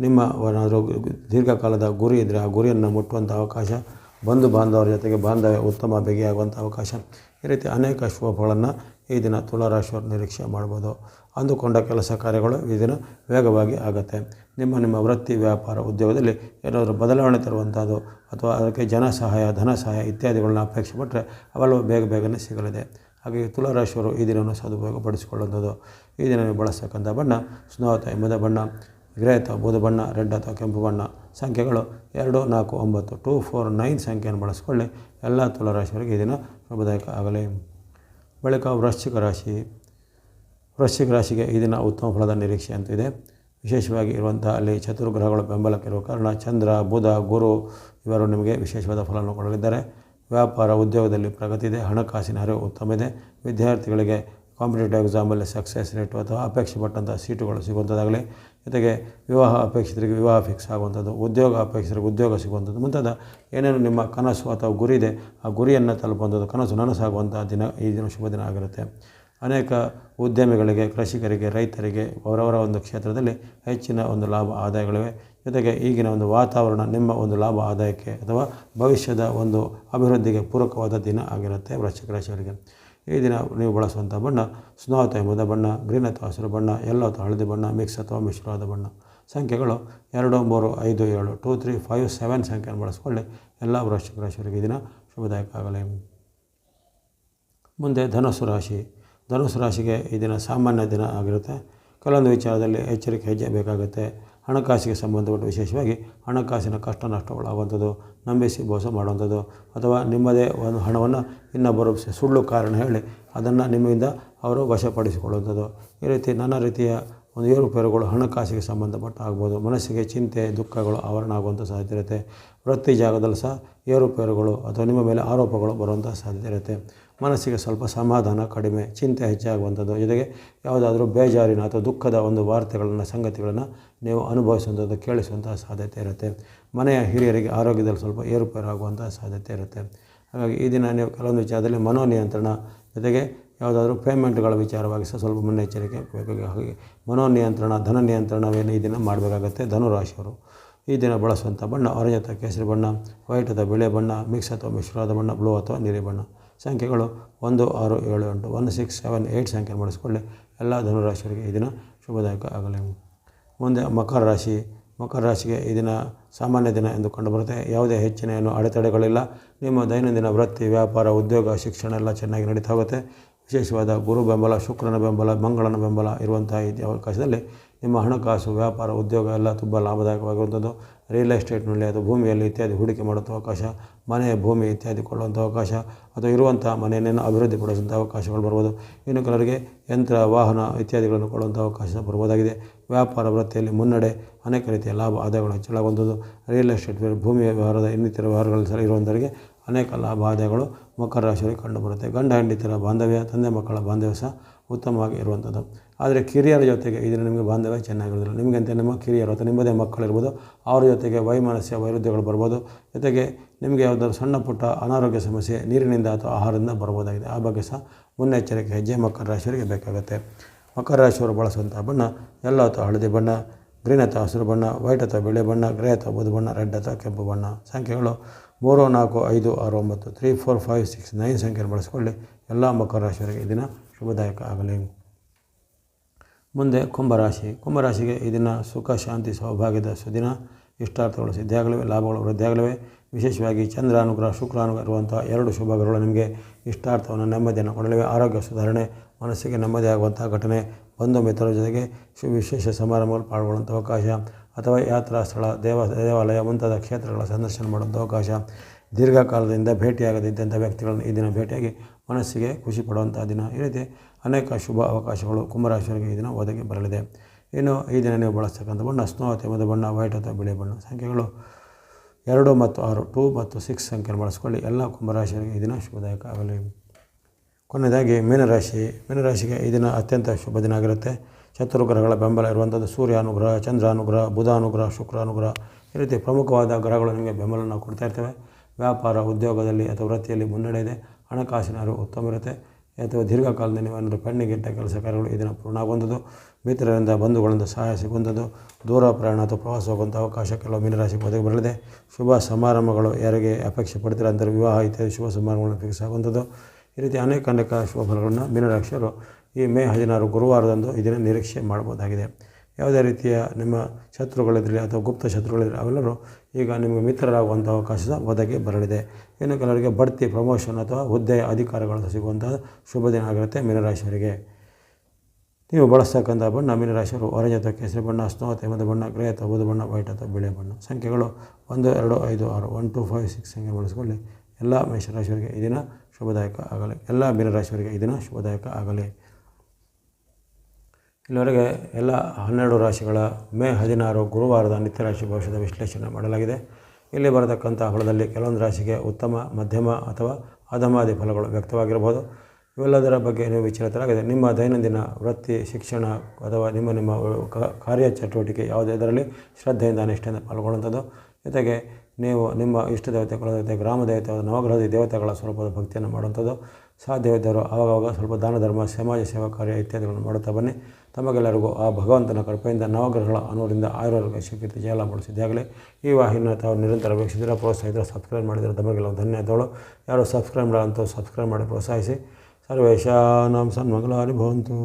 ನಿಮ್ಮ ಏನಾದರೂ ದೀರ್ಘಕಾಲದ ಗುರಿ ಇದ್ದರೆ ಆ ಗುರಿಯನ್ನು ಮುಟ್ಟುವಂಥ ಅವಕಾಶ. ಬಂಧು ಬಾಂಧವರ ಜೊತೆಗೆ ಬಾಂಧವ್ಯ ಉತ್ತಮ ಬೆಗೆಯಾಗುವಂಥ ಅವಕಾಶ. ಈ ರೀತಿ ಅನೇಕ ಶುಭಗಳನ್ನು ಈ ದಿನ ತುಲಾರಾಶಿಯವರು ನಿರೀಕ್ಷೆ ಮಾಡ್ಬೋದು. ಅಂದುಕೊಂಡ ಕೆಲಸ ಕಾರ್ಯಗಳು ಈ ದಿನ ವೇಗವಾಗಿ ಆಗುತ್ತೆ. ನಿಮ್ಮ ನಿಮ್ಮ ವೃತ್ತಿ, ವ್ಯಾಪಾರ, ಉದ್ಯೋಗದಲ್ಲಿ ಏನಾದರೂ ಬದಲಾವಣೆ ತರುವಂಥದ್ದು ಅಥವಾ ಅದಕ್ಕೆ ಜನ ಸಹಾಯ, ಧನ ಸಹಾಯ ಇತ್ಯಾದಿಗಳನ್ನ ಅಪೇಕ್ಷೆ ಪಟ್ಟರೆ ಅವೆಲ್ಲವೂ ಬೇಗ ಬೇಗನೆ ಸಿಗಲಿದೆ. ಹಾಗೆ ತುಲಾರಾಶಿಯವರು ಈ ದಿನವನ್ನು ಸದುಪಯೋಗಪಡಿಸಿಕೊಳ್ಳುವಂಥದ್ದು. ಈ ದಿನ ಬಳಸ್ತಕ್ಕಂಥ ಬಣ್ಣ ಸ್ನೋತ ಎಂಬುದ ಬಣ್ಣ. ಗ್ರೇ ಅಥವಾ ಬೂದು ಬಣ್ಣ, ರೆಡ್ ಅಥವಾ ಕೆಂಪು ಬಣ್ಣ. ಸಂಖ್ಯೆಗಳು ಎರಡು, ನಾಲ್ಕು, ಒಂಬತ್ತು, ಟೂ, ಫೋರ್, ನೈನ್ ಸಂಖ್ಯೆಯನ್ನು ಬಳಸಿಕೊಳ್ಳಿ. ಎಲ್ಲ ತುಲಾರಾಶಿಯವರಿಗೆ ಈ ದಿನ ಶುಭದಾಯಕ ಆಗಲಿ. ಬಳಿಕ ವೃಶ್ಚಿಕ ರಾಶಿ. ವೃಶ್ಚಿಕ ರಾಶಿಗೆ ಈ ಉತ್ತಮ ಫಲದ ನಿರೀಕ್ಷೆ ಅಂತ ಇದೆ. ವಿಶೇಷವಾಗಿ ಇರುವಂಥ ಅಲ್ಲಿ ಚತುರ್ಗ್ರಹಗಳು ಬೆಂಬಲಕ್ಕಿರುವ ಕಾರಣ ಚಂದ್ರ, ಬುಧ, ಗುರು ಇವರು ನಿಮಗೆ ವಿಶೇಷವಾದ ಫಲವನ್ನು ಕೊಡಲಿದ್ದಾರೆ. ವ್ಯಾಪಾರ, ಉದ್ಯೋಗದಲ್ಲಿ ಪ್ರಗತಿ ಇದೆ. ಹಣಕಾಸಿನ ಅರಿವು ಉತ್ತಮ ಇದೆ. ವಿದ್ಯಾರ್ಥಿಗಳಿಗೆ ಕಾಂಪಿಟೇಟಿವ್ ಎಕ್ಸಾಮಲ್ಲಿ ಸಕ್ಸಸ್, ರೇಟು ಅಥವಾ ಅಪೇಕ್ಷೆ ಪಟ್ಟಂಥ ಸೀಟುಗಳು ಸಿಗುವಂಥದ್ದಾಗಲಿ. ಜೊತೆಗೆ ವಿವಾಹ ಅಪೇಕ್ಷಿತರಿಗೆ ವಿವಾಹ ಫಿಕ್ಸ್ ಆಗುವಂಥದ್ದು, ಉದ್ಯೋಗ ಅಪೇಕ್ಷಿತರಿಗೆ ಉದ್ಯೋಗ ಸಿಗುವಂಥದ್ದು, ಮುಂತಾದ ಏನೇನು ನಿಮ್ಮ ಕನಸು ಅಥವಾ ಗುರಿ ಇದೆ, ಆ ಗುರಿಯನ್ನು ತಲುಪುವಂಥದ್ದು, ಕನಸು ನನಸಾಗುವಂಥ ದಿನ, ಈ ದಿನ ಶುಭ ದಿನ ಆಗಿರುತ್ತೆ. ಅನೇಕ ಉದ್ಯಮಿಗಳಿಗೆ, ಕೃಷಿಕರಿಗೆ, ರೈತರಿಗೆ ಅವರವರ ಒಂದು ಕ್ಷೇತ್ರದಲ್ಲಿ ಹೆಚ್ಚಿನ ಒಂದು ಲಾಭ ಆದಾಯಗಳಿವೆ. ಜೊತೆಗೆ ಈಗಿನ ಒಂದು ವಾತಾವರಣ ನಿಮ್ಮ ಒಂದು ಲಾಭ ಆದಾಯಕ್ಕೆ ಅಥವಾ ಭವಿಷ್ಯದ ಒಂದು ಅಭಿವೃದ್ಧಿಗೆ ಪೂರಕವಾದ ದಿನ ಆಗಿರುತ್ತೆ ವೃಶ್ಚಿಕ ರಾಶಿಯವರಿಗೆ. ಈ ದಿನ ನೀವು ಬಳಸುವಂಥ ಬಣ್ಣ ಸ್ನೋ ಅಥವಾ ಎಂಬುದ ಬಣ್ಣ ಗ್ರೀನ್ ಅಥವಾ ಹಸಿರು ಬಣ್ಣ ಎಲ್ಲೋ ಅಥವಾ ಹಳದಿ ಬಣ್ಣ ಮಿಕ್ಸ್ ಅಥವಾ ಮಿಶ್ರವಾದ ಬಣ್ಣ. ಸಂಖ್ಯೆಗಳು ಎರಡು, ಮೂರು, ಐದು, ಏಳು, ಟೂ, ತ್ರೀ, ಫೈವ್, ಸೆವೆನ್ ಸಂಖ್ಯೆಯನ್ನು ಬಳಸಿಕೊಳ್ಳಿ. ಎಲ್ಲ ವೃಶ್ಚಿಕ ರಾಶಿಯವರಿಗೆ ದಿನ ಶುಭದಾಯಕ ಆಗಲಿ ಮುಂದೆ ಧನುಸ್ಸು ರಾಶಿ. ಧನುಸು ರಾಶಿಗೆ ಈ ದಿನ ಸಾಮಾನ್ಯ ದಿನ ಆಗಿರುತ್ತೆ. ಕೆಲವೊಂದು ವಿಚಾರದಲ್ಲಿ ಎಚ್ಚರಿಕೆ ಹೆಜ್ಜೆ ಬೇಕಾಗುತ್ತೆ ಹಣಕಾಸಿಗೆ ಸಂಬಂಧಪಟ್ಟ ವಿಶೇಷವಾಗಿ ಹಣಕಾಸಿನ ಕಷ್ಟ ನಷ್ಟಗಳಾಗುವಂಥದ್ದು ನಂಬಿಸಿ ಮೋಸ ಮಾಡುವಂಥದ್ದು ಅಥವಾ ನಿಮ್ಮದೇ ಒಂದು ಹಣವನ್ನು ಇನ್ನೊಬ್ಬರು ಸುಳ್ಳು ಕಾರಣ ಹೇಳಿ ಅದನ್ನು ನಿಮ್ಮಿಂದ ಅವರು ವಶಪಡಿಸಿಕೊಳ್ಳುವಂಥದ್ದು. ಈ ರೀತಿ ನಾನಾ ರೀತಿಯ ಒಂದು ಏರುಪೇರುಗಳು ಹಣಕಾಸಿಗೆ ಸಂಬಂಧಪಟ್ಟ ಆಗ್ಬೋದು, ಮನಸ್ಸಿಗೆ ಚಿಂತೆ, ದುಃಖಗಳು ಆವರಣ ಆಗುವಂಥ ಸಾಧ್ಯತೆ ಇರುತ್ತೆ. ವೃತ್ತಿ ಜಾಗದಲ್ಲಿ ಸಹ ಏರುಪೇರುಗಳು ಅಥವಾ ನಿಮ್ಮ ಮೇಲೆ ಆರೋಪಗಳು ಬರುವಂಥ ಸಾಧ್ಯತೆ ಇರುತ್ತೆ. ಮನಸ್ಸಿಗೆ ಸ್ವಲ್ಪ ಸಮಾಧಾನ ಕಡಿಮೆ, ಚಿಂತೆ ಹೆಚ್ಚಾಗುವಂಥದ್ದು. ಜೊತೆಗೆ ಯಾವುದಾದ್ರೂ ಬೇಜಾರಿನ ಅಥವಾ ದುಃಖದ ಒಂದು ವಾರ್ತೆಗಳನ್ನು, ಸಂಗತಿಗಳನ್ನು ನೀವು ಅನುಭವಿಸುವಂಥದ್ದು ಕೇಳಿಸುವಂಥ ಸಾಧ್ಯತೆ ಇರುತ್ತೆ. ಮನೆಯ ಹಿರಿಯರಿಗೆ ಆರೋಗ್ಯದಲ್ಲಿ ಸ್ವಲ್ಪ ಏರುಪೇರು ಆಗುವಂಥ ಸಾಧ್ಯತೆ ಇರುತ್ತೆ. ಹಾಗಾಗಿ ಈ ದಿನ ನೀವು ಕೆಲವೊಂದು ವಿಚಾರದಲ್ಲಿ ಮನೋನಿಯಂತ್ರಣ ಜೊತೆಗೆ ಯಾವುದಾದ್ರೂ ಪೇಮೆಂಟ್ಗಳ ವಿಚಾರವಾಗಿ ಸಹ ಸ್ವಲ್ಪ ಮುನ್ನೆಚ್ಚರಿಕೆ ಹಾಗೆ ಮನೋನಿಯಂತ್ರಣ, ಧನ ನಿಯಂತ್ರಣವೇನು ಈ ದಿನ ಮಾಡಬೇಕಾಗತ್ತೆ? ಧನುರಾಶಿಯವರು. ಈ ದಿನ ಬಳಸುವಂಥ ಬಣ್ಣ ಆರೆಂಜ್ ಅಥವಾ ಕೇಸರಿ ಬಣ್ಣ ವೈಟ್ ಅಥವಾ ಬಿಳೆ ಬಣ್ಣ ಮಿಕ್ಸ್ ಅಥವಾ ಮಿಶ್ರವಾದ ಬಣ್ಣ ಬ್ಲೂ ಅಥವಾ ನೀಲಿ ಬಣ್ಣ. ಸಂಖ್ಯೆಗಳು ಒಂದು, ಆರು, ಏಳು, ಎಂಟು ಒನ್ ಸಿಕ್ಸ್ ಸೆವೆನ್ ಏಯ್ಟ್ ಸಂಖ್ಯೆ ಮಾಡಿಸ್ಕೊಳ್ಳಿ ಎಲ್ಲ ಧನುರಾಶಿಯವರಿಗೆ ಈ ದಿನ ಶುಭದಾಯಕ ಆಗಲಿ. ಮುಂದೆ ಮಕರ ರಾಶಿ. ಮಕರ ರಾಶಿಗೆ ಈ ದಿನ ಸಾಮಾನ್ಯ ದಿನ ಎಂದು ಕಂಡುಬರುತ್ತೆ ಯಾವುದೇ ಹೆಚ್ಚಿನ ಏನು ಅಡೆತಡೆಗಳಿಲ್ಲ. ನಿಮ್ಮ ದೈನಂದಿನ ವೃತ್ತಿ, ವ್ಯಾಪಾರ, ಉದ್ಯೋಗ, ಶಿಕ್ಷಣ ಎಲ್ಲ ಚೆನ್ನಾಗಿ ನಡೀತಾ ಹೋಗುತ್ತೆ. ವಿಶೇಷವಾದ ಗುರು ಬೆಂಬಲ, ಶುಕ್ರನ ಬೆಂಬಲ, ಮಂಗಳನ ಬೆಂಬಲ ಇರುವಂಥ ಈ ಅವಕಾಶದಲ್ಲಿ ನಿಮ್ಮ ಹಣಕಾಸು, ವ್ಯಾಪಾರ, ಉದ್ಯೋಗ ಎಲ್ಲ ತುಂಬ ಲಾಭದಾಯಕವಾಗಿರುವಂಥದ್ದು. ರಿಯಲ್ ಎಸ್ಟೇಟ್ನಲ್ಲಿ ಅದು ಭೂಮಿಯಲ್ಲಿ ಇತ್ಯಾದಿ ಹೂಡಿಕೆ ಮಾಡುವಂಥ ಅವಕಾಶ ಮನೆ ಭೂಮಿ ಇತ್ಯಾದಿ ಕೊಳ್ಳುವಂಥ ಅವಕಾಶ, ಅಥವಾ ಇರುವಂಥ ಮನೆಯನ್ನು ಅಭಿವೃದ್ಧಿಪಡಿಸುವಂಥ ಅವಕಾಶಗಳು ಬರ್ಬೋದು. ಇನ್ನು ಕೆಲವರಿಗೆ ಯಂತ್ರ, ವಾಹನ ಇತ್ಯಾದಿಗಳನ್ನು ಕೊಳ್ಳುವಂಥ ಅವಕಾಶ ಬರ್ಬೋದಾಗಿದೆ. ವ್ಯಾಪಾರ ವೃತ್ತಿಯಲ್ಲಿ ಮುನ್ನಡೆ ಅನೇಕ ರೀತಿಯ ಲಾಭ ಆದಾಯಗಳು ಹೆಚ್ಚಳಾಗುವಂಥದ್ದು ರಿಯಲ್ ಎಸ್ಟೇಟ್ ಭೂಮಿ ವ್ಯವಹಾರದ ಇನ್ನಿತರ ವ್ಯವಹಾರಗಳಲ್ಲಿ ಸಹ ಇರುವಂಥವರಿಗೆ ಅನೇಕ ಲಾಭ ಆದಾಯಗಳು ಮಕರ ರಾಶಿಯಲ್ಲಿ ಕಂಡುಬರುತ್ತೆ. ಗಂಡ ಹೆಂಡಿತರ ಬಾಂಧವ್ಯ, ತಂದೆ ಮಕ್ಕಳ ಬಾಂಧವ್ಯ ಸಹ ಉತ್ತಮವಾಗಿ ಇರುವಂಥದ್ದು. ಆದರೆ ಕಿರಿಯರ ಜೊತೆಗೆ ಇದನ್ನು ನಿಮಗೆ ಬಾಂಧವ್ಯ ಚೆನ್ನಾಗಿರೋದಿಲ್ಲ ನಿಮಗಂತೆ ನಿಮ್ಮ ಕಿರಿಯರು ಅಥವಾ ನಿಮ್ಮದೇ ಮಕ್ಕಳಿರ್ಬೋದು, ಅವರ ಜೊತೆಗೆ ವೈಮನಸ್ಯ, ವೈರುಧ್ಯಗಳು ಬರ್ಬೋದು. ಜೊತೆಗೆ ನಿಮಗೆ ಯಾವುದಾದ್ರು ಸಣ್ಣ ಪುಟ್ಟ ಅನಾರೋಗ್ಯ ಸಮಸ್ಯೆ ನೀರಿನಿಂದ ಅಥವಾ ಆಹಾರದಿಂದ ಬರ್ಬೋದಾಗಿದೆ. ಆ ಬಗ್ಗೆ ಸಹ ಮುನ್ನೆಚ್ಚರಿಕೆ ಹೆಜ್ಜೆ ಮಕ್ಕಳ ರಾಶಿಯವರಿಗೆ ಬೇಕಾಗುತ್ತೆ. ಮಕರ ರಾಶಿಯವರು ಬಳಸುವಂಥ ಬಣ್ಣ ಎಲ್ಲ ಅಥವಾ ಹಳದಿ ಬಣ್ಣ ಗ್ರೀನ್ ಅಥವಾ ಹಸಿರು ಬಣ್ಣ ವೈಟ್ ಅಥವಾ ಬಿಳಿ ಬಣ್ಣ ಗ್ರೇ ಅಥವಾ ಬೂದು ಬಣ್ಣ ರೆಡ್ ಅಥವಾ ಕೆಂಪು ಬಣ್ಣ. ಸಂಖ್ಯೆಗಳು ಮೂರು, ನಾಲ್ಕು, ಐದು, ಆರು, ಒಂಬತ್ತು, three, four, five, six, nine ಸಂಖ್ಯೆಯನ್ನು ಬಳಸಿಕೊಳ್ಳಿ. ಎಲ್ಲ ಮಕರ ರಾಶಿಯವರಿಗೆ ಈ ದಿನ ಶುಭದಾಯಕ ಆಗಲಿ. ಮುಂದೆ ಕುಂಭರಾಶಿ. ಕುಂಭರಾಶಿಗೆ ಈ ದಿನ ಸುಖ, ಶಾಂತಿ, ಸೌಭಾಗ್ಯದ ಸುದಿನ. ಇಷ್ಟಾರ್ಥಗಳು ಸಿದ್ಧಿಯಾಗಲಿವೆ, ಲಾಭಗಳು ವೃದ್ಧಿಯಾಗಲಿವೆ. ವಿಶೇಷವಾಗಿ ಚಂದ್ರ ಅನುಗ್ರಹ ಶುಕ್ರ ಅನುಗ್ರಹ ಇರುವಂಥ ಎರಡು ಶುಭಗಳು ನಿಮಗೆ ಇಷ್ಟಾರ್ಥವನ್ನು ನೆಮ್ಮದಿಯನ್ನು ಕೊಡಲಿವೆ. ಆರೋಗ್ಯ ಸುಧಾರಣೆ ಮನಸ್ಸಿಗೆ ನೆಮ್ಮದಿ ಆಗುವಂಥ ಘಟನೆ ಬಂಧು ಮಿತ್ರರ ಜೊತೆಗೆ ವಿಶೇಷ ಸಮಾರಂಭಗಳು ಪಾಲ್ಗೊಳ್ಳುವಂಥ ಅವಕಾಶ ಅಥವಾ ಯಾತ್ರಾ ಸ್ಥಳ, ದೇವ, ದೇವಾಲಯ ಮುಂತಾದ ಕ್ಷೇತ್ರಗಳ ಸಂದರ್ಶನ ಮಾಡುವಂಥ ಅವಕಾಶ, ದೀರ್ಘಕಾಲದಿಂದ ಭೇಟಿಯಾಗದಿದ್ದಂಥ ವ್ಯಕ್ತಿಗಳನ್ನು ಈ ದಿನ ಭೇಟಿಯಾಗಿ ಮನಸ್ಸಿಗೆ ಖುಷಿ ಪಡುವಂಥ ದಿನ. ಈ ರೀತಿ ಅನೇಕ ಶುಭ ಅವಕಾಶಗಳು ಕುಂಭರಾಶಿಯವರಿಗೆ ಈ ದಿನ ಒದಗಿ ಬರಲಿದೆ. ಇನ್ನು ಈ ದಿನ ನೀವು ಬಳಸ್ತಕ್ಕಂಥ ಬಣ್ಣ, ಸ್ನೋ ಅಥವಾ ಬಣ್ಣ, ವೈಟ್ ಅಥವಾ ಬಿಳಿ ಬಣ್ಣ ಸಂಖ್ಯೆಗಳು ಎರಡು ಮತ್ತು ಆರು, ಟೂ ಮತ್ತು ಸಿಕ್ಸ್ ಸಂಖ್ಯೆಯನ್ನು ಬಳಸ್ಕೊಳ್ಳಿ. ಎಲ್ಲ ಕುಂಭರಾಶಿಯವರಿಗೆ ಈ ದಿನ ಶುಭದಾಯಕ ಆಗಲಿ. ಕೊನೆಯದಾಗಿ ಮೀನರಾಶಿ. ಮೀನರಾಶಿಗೆ ಈ ದಿನ ಅತ್ಯಂತ ಶುಭ ದಿನ ಆಗಿರುತ್ತೆ. ಶತ್ರುಗ್ರಹಗಳ ಬೆಂಬಲ ಇರುವಂಥದ್ದು ಸೂರ್ಯ ಅನುಗ್ರಹ ಚಂದ್ರ ಅನುಗ್ರಹ ಬುಧ ಅನುಗ್ರಹ ಶುಕ್ರ ಅನುಗ್ರಹ ಈ ರೀತಿ ಪ್ರಮುಖವಾದ ಗ್ರಹಗಳು ನಿಮಗೆ ಬೆಂಬಲವನ್ನು ಕೊಡ್ತಾ ಇರ್ತವೆ. ವ್ಯಾಪಾರ, ಉದ್ಯೋಗದಲ್ಲಿ ಅಥವಾ ವೃತ್ತಿಯಲ್ಲಿ ಮುನ್ನಡೆ ಇದೆ. ಹಣಕಾಸಿನ ಅರಿವು ಉತ್ತಮ ಇರುತ್ತೆ. ಅಥವಾ ದೀರ್ಘಕಾಲದಿಂದ ನೀವೇನಾದರೂ ಪೆಂಡಿಂಗ್ ಕೆಲಸ ಕಾರ್ಯಗಳು ಈ ದಿನ ಪೂರ್ಣ ಆಗುವಂಥದ್ದು. ಮಿತ್ರರಿಂದ ಬಂಧುಗಳಿಂದ ಸಹಾಯ ಸಿಗುವಂಥದ್ದು. ದೂರ ಪ್ರಯಾಣ ಅಥವಾ ಪ್ರವಾಸ ಹೋಗುವಂಥ ಅವಕಾಶ ಕೆಲವು ಮೀನರಾಶಿ ಬದುಕು ಬರಲಿದೆ. ಶುಭ ಸಮಾರಂಭಗಳು ಯಾರಿಗೆ ಅಪೇಕ್ಷೆ ಪಡ್ತೀರ ಅಂದರೆ ವಿವಾಹ ಇತ್ಯಾದಿ ಶುಭ ಸಮಾರಂಭಗಳನ್ನು ಫಿಕ್ಸ್ ಆಗುವಂಥದ್ದು. ಈ ರೀತಿ ಅನೇಕ ಅನೇಕ ಶುಭ ಫಲಗಳನ್ನು ಮೀನರಾಶಿಯವರು ಈ ಮೇ ಹದಿನಾರು ಗುರುವಾರದಂದು ಇದನ್ನು ದಿನ ನಿರೀಕ್ಷೆ ಮಾಡ್ಬೋದಾಗಿದೆ ಯಾವುದೇ ರೀತಿಯ ನಿಮ್ಮ ಶತ್ರುಗಳಿರಲಿ ಅಥವಾ ಗುಪ್ತ ಶತ್ರುಗಳಿರಲಿ ಅವೆಲ್ಲರೂ ಈಗ ನಿಮಗೆ ಮಿತ್ರರಾಗುವಂಥ ಅವಕಾಶ ಒದಗಿ ಬರಲಿದೆ. ಇನ್ನು ಕೆಲವರಿಗೆ ಬಡ್ತಿ ಪ್ರಮೋಷನ್ ಅಥವಾ ಹುದ್ದೆಯ ಅಧಿಕಾರಗಳನ್ನು ಸಿಗುವಂಥ ಶುಭ ದಿನ ಆಗಿರುತ್ತೆ ಮೀನರಾಶಿಯವರಿಗೆ. ನೀವು ಬಳಸ್ತಕ್ಕಂಥ ಬಣ್ಣ ಮೀನರಾಶಿಯವರು ಆರೆಂಜ್ ಅಥವಾ ಕೇಸರಿ ಬಣ್ಣ ಸ್ನೋ ಅಥವಾ ಬಣ್ಣ ಗ್ರೇ ಅಥವಾ ಬೂದು ಬಣ್ಣ ವೈಟ್ ಅಥವಾ ಬಿಳಿ ಬಣ್ಣ. ಸಂಖ್ಯೆಗಳು ಒಂದು, ಎರಡು, ಐದು, ಆರು ಒನ್ ಟು ಫೈವ್ ಸಿಕ್ಸ್ ಹಂಗೆ ಬಳಸ್ಕೊಳ್ಳಿ. ಎಲ್ಲ ಮೇಷರಾಶಿಯವರಿಗೆ ಈ ಶುಭದಾಯಕ ಆಗಲಿ. ಎಲ್ಲ ಮೀನರಾಶಿಯವರಿಗೆ ಈ ದಿನ ಶುಭದಾಯಕ ಆಗಲಿ. ಇಲ್ಲಿವರೆಗೆ ಎಲ್ಲ ಹನ್ನೆರಡು ರಾಶಿಗಳ ಮೇ ಹದಿನಾರು ಗುರುವಾರದ ನಿತ್ಯ ರಾಶಿ ಭವಿಷ್ಯದ ವಿಶ್ಲೇಷಣೆ ಮಾಡಲಾಗಿದೆ. ಇಲ್ಲಿ ಬರತಕ್ಕಂಥ ಫಲದಲ್ಲಿ ಕೆಲವೊಂದು ರಾಶಿಗೆ ಉತ್ತಮ, ಮಧ್ಯಮ ಅಥವಾ ಅಧಮಾದಿ ಫಲಗಳು ವ್ಯಕ್ತವಾಗಿರಬಹುದು. ಇವೆಲ್ಲದರ ಬಗ್ಗೆ ನೀವು ವಿಚಲಿತರಾಗಿದೆ ನಿಮ್ಮ ದೈನಂದಿನ ವೃತ್ತಿ, ಶಿಕ್ಷಣ ಅಥವಾ ನಿಮ್ಮ ನಿಮ್ಮ ಕಾರ್ಯ ಚಟುವಟಿಕೆ ಯಾವುದೇ ಇದರಲ್ಲಿ ಶ್ರದ್ಧೆಯಿಂದ ನಿಷ್ಠೆಯಿಂದ ಪಾಲ್ಗೊಳ್ಳುವಂಥದ್ದು. ಜೊತೆಗೆ ನೀವು ನಿಮ್ಮ ಇಷ್ಟ ದೇವತೆ ಕುಲದೇವತೆ ಗ್ರಾಮ ದೇವತೆ, ನವಗ್ರಹದ ದೇವತೆಗಳ ಸ್ವರೂಪದ ಭಕ್ತಿಯನ್ನು ಮಾಡುವಂಥದ್ದು. ಸಾಧ್ಯವಿದ್ದರೂ ಆವಾಗವಾಗ ಸ್ವಲ್ಪ ದಾನ, ಧರ್ಮ, ಸಮಾಜ ಸೇವಾ ಕಾರ್ಯ ಇತ್ಯಾದಿಗಳನ್ನು ಮಾಡುತ್ತಾ ಬನ್ನಿ. ತಮಗೆಲ್ಲರಿಗೂ ಆ ಭಗವಂತನ ಕೃಪೆಯಿಂದ ನವಗ್ರಹಗಳ ಅನುರಿಂದ ಆಯುರ್ವೇದ ಶಕ್ತಿ ಜಯಲ ಮಾಡಿಸಿದ್ದಾಗಲೇ ಈ ವಾಹಿನಿಯ ತಾವು ನಿರಂತರ ವೀಕ್ಷಿಸಿದರೆ ಪ್ರೋತ್ಸಾಹಿಸಿದರೆ ಸಬ್ಸ್ಕ್ರೈಬ್ ಮಾಡಿದರೆ ತಮಗೆಲ್ಲ ಧನ್ಯವಾದಗಳು. ಯಾರು ಸಬ್ಸ್ಕ್ರೈಬ್ ಮಾಡಂತೂ ಸಬ್ಸ್ಕ್ರೈಬ್ ಮಾಡಿ ಪ್ರೋತ್ಸಾಹಿಸಿ. ಸರ್ವೇಶಾಂ ಸನ್ಮಂಗಲಾರಿ ಭವಂತು.